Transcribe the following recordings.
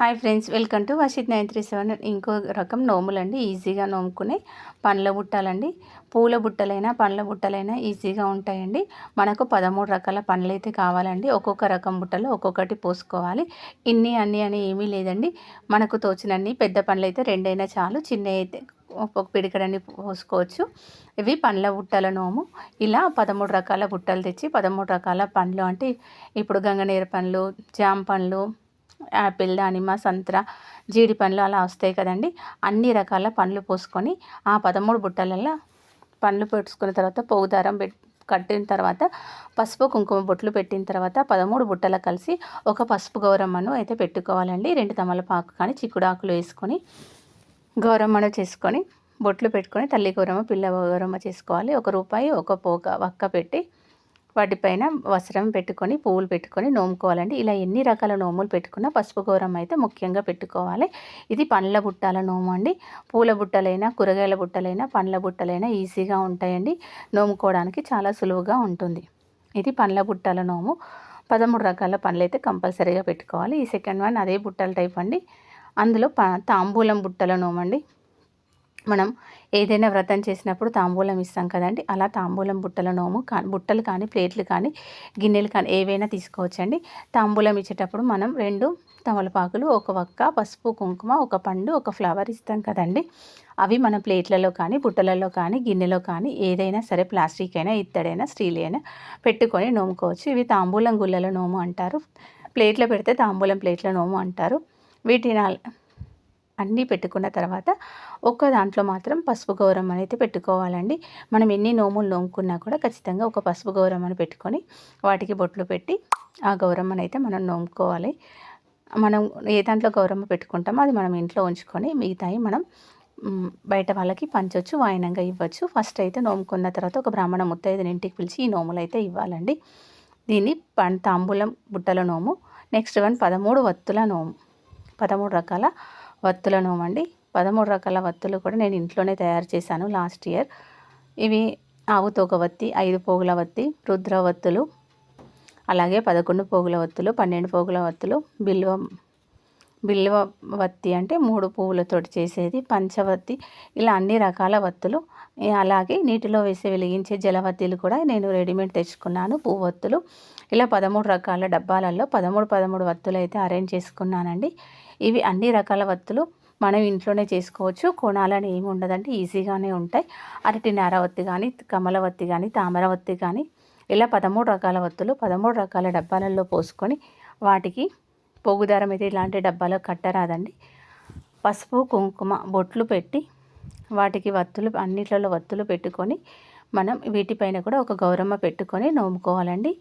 Hi friends welcome to వాషిత్ nine three seven. ఇంకో రకం నోములండి ఈజీగా నోముకునే పండ్ల బుట్టలండి. పూల బుట్టలైనా పండ్ల బుట్టలైనా ఈజీగా ఉంటాయండి. మనకు పదమూడు రకాల పండ్లు అయితే కావాలండి. ఒక్కొక్క రకం బుట్టలో ఒక్కొక్కటి పోసుకోవాలి. ఇన్ని అన్ని అని ఏమీ లేదండి. మనకు తోచినన్ని పెద్ద పండ్లు అయితే రెండైనా చాలు. చిన్న అయితే ఒక పిడికడని పోసుకోవచ్చు. ఇవి పండ్ల బుట్టల నోము. ఇలా పదమూడు రకాల బుట్టలు తెచ్చి పదమూడు రకాల పండ్లు అంటే ఇప్పుడు గంగనీర పండ్లు జామ పండ్లు యాపిల్ దానిమ్మ సంత్ర జీడి పండ్లు అలా వస్తాయి కదండి. అన్ని రకాల పండ్లు పోసుకొని ఆ పదమూడు బుట్టలలో పండ్లు పెట్టుకున్న తర్వాత పోగు దారం పెట్ కట్టిన తర్వాత పసుపు కుంకుమ బొట్లు పెట్టిన తర్వాత పదమూడు బుట్టలు కలిసి ఒక పసుపు గౌరమ్మను అయితే పెట్టుకోవాలండి. రెండు తమలపాకు కానీ చిక్కుడాకులు వేసుకొని గౌరమ్మను చేసుకొని బొట్లు పెట్టుకొని తల్లి గౌరమ్మ పిల్ల గౌరమ్మ చేసుకోవాలి. ఒక రూపాయి ఒక పోక వక్క పెట్టి వాటిపైన వస్త్రం పెట్టుకొని పువ్వులు పెట్టుకొని నోముకోవాలండి. ఇలా ఎన్ని రకాల నోములు పెట్టుకున్నా పసుపు గోరం అయితే ముఖ్యంగా పెట్టుకోవాలి. ఇది పండ్ల బుట్టాల నోము అండి. పూల బుట్టలైనా కూరగాయల బుట్టలైనా పండ్ల బుట్టలైనా ఈజీగా ఉంటాయండి. నోముకోవడానికి చాలా సులువుగా ఉంటుంది. ఇది పండ్ల బుట్టల నోము. పదమూడు రకాల పండ్లు అయితే కంపల్సరీగా పెట్టుకోవాలి. ఈ సెకండ్ వన్ అదే బుట్టల టైప్ అండి. అందులో ప తాంబూలం బుట్టల నోమండి మనం ఏదైనా వ్రతం చేసినప్పుడు తాంబూలం ఇస్తాం కదండి. అలా తాంబూలం బుట్టల నోము కా బుట్టలు కానీ ప్లేట్లు కానీ గిన్నెలు కానీ ఏవైనా తీసుకోవచ్చండి. తాంబూలం ఇచ్చేటప్పుడు మనం రెండు తమలపాకులు ఒక వక్క పసుపు కుంకుమ ఒక పండు ఒక ఫ్లవర్ ఇస్తాం కదండి. అవి మన ప్లేట్లలో కానీ బుట్టలలో కానీ గిన్నెలో కానీ ఏదైనా సరే ప్లాస్టిక్ అయినా ఇత్తడైనా స్టీల్ అయినా పెట్టుకొని నోముకోవచ్చు. ఇవి తాంబూలం గుళ్ళల నోము అంటారు. ప్లేట్లో పెడితే తాంబూలం ప్లేట్ల నోము అంటారు. వీటిని అన్నీ పెట్టుకున్న తర్వాత ఒక్క దాంట్లో మాత్రం పసుపు గౌరవం అనేది పెట్టుకోవాలండి. మనం ఎన్ని నోములు నోముకున్నా కూడా ఖచ్చితంగా ఒక పసుపు గౌరవం అని పెట్టుకొని వాటికి బొట్లు పెట్టి ఆ గౌరమ్మను అయితే మనం నోముకోవాలి. మనం ఏ దాంట్లో గౌరమ్మ పెట్టుకుంటామో అది మనం ఇంట్లో ఉంచుకొని మిగతాయి మనం బయట వాళ్ళకి పంచవచ్చు వాయినంగా ఇవ్వచ్చు. ఫస్ట్ అయితే నోముకున్న తర్వాత ఒక బ్రాహ్మణ ముత్తైదుని ఇంటికి పిలిచి ఈ నోములు అయితే ఇవ్వాలండి. దీన్ని పం తాంబూలం బుట్టల నోము నెక్స్ట్ వన్ పదమూడు వత్తుల నోము. పదమూడు రకాల వత్తులను అండి పదమూడు రకాల వత్తులు కూడా నేను ఇంట్లోనే తయారు చేశాను లాస్ట్ ఇయర్. ఇవి ఆవు తోక వత్తి ఐదు పోగుల వత్తి రుద్ర వత్తులు అలాగే పదకొండు పోగుల వత్తులు పన్నెండు పోగుల వత్తులు బిల్వ బిల్వ వత్తి అంటే మూడు పువ్వులతోటి చేసేది పంచవత్తి ఇలా అన్ని రకాల వత్తులు. అలాగే నీటిలో వేసి వెలిగించే జలవత్తిలు కూడా నేను రెడీమేడ్ తెచ్చుకున్నాను పువ్వొత్తులు ఇలా పదమూడు రకాల డబ్బాలలో పదమూడు పదమూడు వత్తులు అయితే అరేంజ్ చేసుకున్నానండి. ఇవి అన్ని రకాల వత్తులు మనం ఇంట్లోనే చేసుకోవచ్చు. కొనాలని ఏమి ఉండదంటే ఈజీగానే ఉంటాయి. అరటి నారవత్తి కానీ కమలవత్తి కానీ తామరవత్తి కానీ ఇలా పదమూడు రకాల వత్తులు పదమూడు రకాల డబ్బాలలో పోసుకొని వాటికి పోగుదారం అయితే ఇలాంటి డబ్బాలో కట్టరాదండి. పసుపు కుంకుమ బొట్లు పెట్టి వాటికి వత్తులు అన్నిట్లలో వత్తులు పెట్టుకొని మనం వీటిపైన కూడా ఒక గౌరమ్మ పెట్టుకొని నోముకోవాలండి.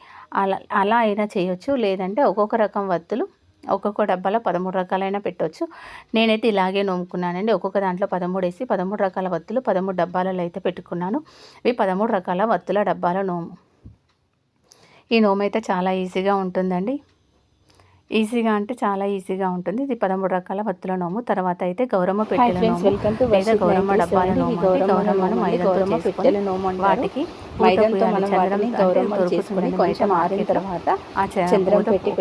అలా అలా అయినా చేయొచ్చు. లేదంటే ఒక్కొక్క రకం వత్తులు ఒక్కొక్క డబ్బాలో పదమూడు రకాలైనా పెట్టవచ్చు నేనైతే ఇలాగే నోముకున్నానండి. ఒక్కొక్క దాంట్లో పదమూడు వేసి పదమూడు రకాల వత్తులు పదమూడు డబ్బాలలో అయితే పెట్టుకున్నాను. ఇవి పదమూడు రకాల వత్తుల డబ్బాల నోము. ఈ నోము అయితే చాలా ఈజీగా ఉంటుందండి. ఈజీగా అంటే చాలా ఈజీగా ఉంటుంది. ఇది పదమూడు రకాల వత్తుల నోము. తర్వాత అయితే గౌరమ్మ పెట్టెల నోము లేదా గౌరమ్మ డబ్బాల నోము గౌరమ్మను మైదాతో పెట్టెల నోము వాటికి మైదంతో మనం వాటిని గౌరమ్మ చేసుకుని కొంచెం ఆరిన తర్వాత ఆ చంద్రం పెట్టి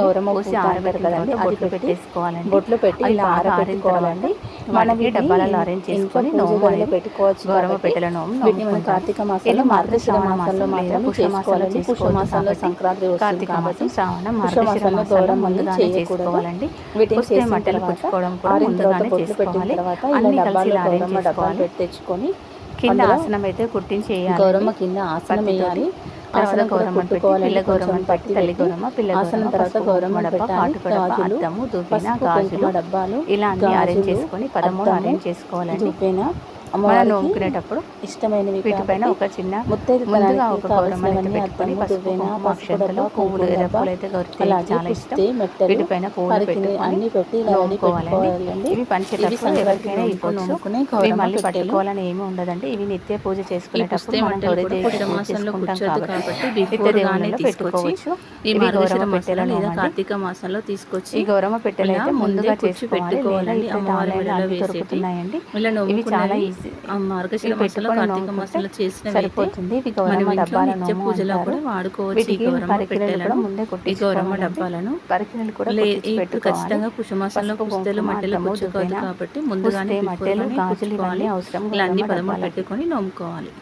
గౌరమ్మ పూసి పెట్టేసుకోవాలండి. బొట్లు పెట్టి ఇలా ఆరబెట్టుకోవాలండి. మనం ఈ డబ్బాలలో అరేంజ్ చేసుకొని నోము అనేది పెట్టుకోవచ్చు గౌరమ్మ పెట్టెల నోము మనం కార్తీక మాసంలో మార్గశిర మాసంలో మాత్రం చేసుకోవాలండి పుష్య మాసంలో సంక్రాంతి కార్తీక మాసం శ్రావణ మార్గశిర గౌరవం ముందుగానే చేసుకోవాలండి వీటిని మట్టలు పుచ్చుకోవడం కూడా ముందుగానే చేసుకోవాలి. అన్ని కలిసి అరేంజ్ చేసుకోవాలి తెచ్చుకొని కింద ఆసనం అయితే కుట్టించేయాలి గౌరమ్మ కింద ఆసనం వేయాలి. తర్వాత గౌరమ్మ పిల్ల గౌరమ్మ పట్టి తల్లి గౌరమ్మ పిల్ల ఆసనం తర్వాత గౌరమ్మ డబ్బా పాటు అద్దము దువ్వెన గాజులు డబ్బాలు ఇలా అన్ని అరేంజ్ చేసుకొని పదమూడు అరేంజ్ చేసుకోవాలండి. మనం నోముకునేటప్పుడు ఇష్టమైనవి వీటిపైన ఒక చిన్న ముందుగా ఒక గౌరమ్మని పెట్టుకొని పసుపు కుంకుమ అక్షంతలు పువ్వులు ఎర్రపులు అయితే గౌరవ చాలా ఇష్టం. వీటిపైన పువ్వులు పెట్టి అన్ని పెట్టి నోముకోవాలండి. ఇవి పంచేటప్పుడు ఎవరికైనా ఇవ్వచ్చు ఇవి మళ్ళీ పట్టుకోవాలని ఏమి ఉండదండి. ఇవి నిత్య పూజ చేసుకునేటప్పుడు మనం కాబట్టి పెట్టుకోవచ్చు. ఈ గౌరవ పెట్టెల లేదా కార్తీక మాసంలో తీసుకొచ్చి ఈ గౌరవ పెట్టెలు అయితే ముందుగా చేసి పెట్టుకోవాలండి దొరుకుతున్నాయండి. ఇవి చాలా ఈజీ మార్గశిర మాసంలో కార్తీక మాసంలో మనం ఇంట్లో నిత్య నోము పూజలో కూడా వాడుకోవచ్చు. ఈ వీటికి గౌరమ్మ పరికిరలు కూడా పెట్టెలను ముందే ఈ గౌరమ్మ కొట్టించుకోవాలండి డబ్బాలను ఇప్పుడు ఖచ్చితంగా పుష్యమాసంలో పుస్తలు మట్టెలు కాబట్టి ముందుగానే గాజులు అవసరం ఇలా అన్ని పదములు. పెట్టుకొని నోముకోవాలి.